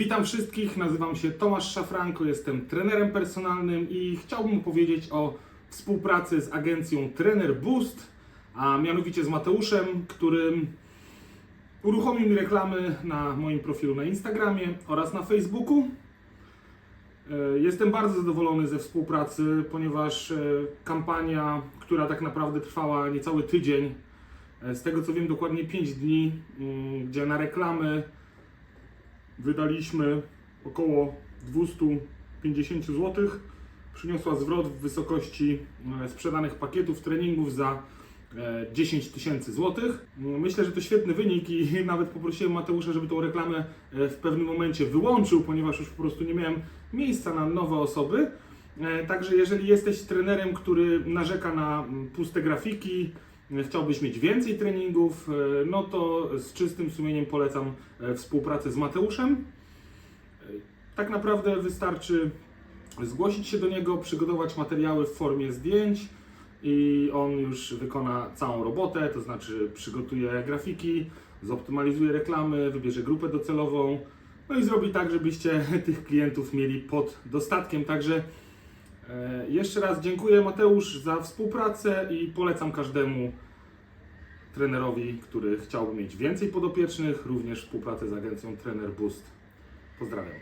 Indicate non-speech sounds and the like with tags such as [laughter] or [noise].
Witam wszystkich, nazywam się Tomasz Szafranko, jestem trenerem personalnym i chciałbym opowiedzieć o współpracy z agencją Trener Boost, a mianowicie z Mateuszem, którym uruchomił mi reklamy na moim profilu na Instagramie oraz na Facebooku. E, Jestem bardzo zadowolony ze współpracy, ponieważ e, kampania, która tak naprawdę trwała niecały tydzień, e, z tego co wiem dokładnie 5 dni, mm, gdzie na reklamy wydaliśmy około 250 zł, przyniosła zwrot w wysokości e, sprzedanych pakietów treningów za e, 10 tysięcy złotych. Myślę, że to świetny wynik i [laughs] nawet poprosiłem Mateusza, żeby tą reklamę e, w pewnym momencie wyłączył, ponieważ już po prostu nie miałem miejsca na nowe osoby. E, Także jeżeli jesteś trenerem, który narzeka na puste grafiki, e, chciałbyś mieć więcej treningów, e, no to z czystym sumieniem polecam e, współpracę z Mateuszem. E, Tak naprawdę wystarczy zgłosić się do niego, przygotować materiały w formie zdjęć i on już wykona całą robotę, to znaczy przygotuje grafiki, zoptymalizuje reklamy, wybierze grupę docelową, no i zrobi tak, żebyście [laughs] tych klientów mieli pod dostatkiem. Także jeszcze raz dziękuję Mateusz za współpracę i polecam każdemu trenerowi, który chciałby mieć więcej podopiecznych, również współpracę z agencją Trener Boost. Pozdrawiam.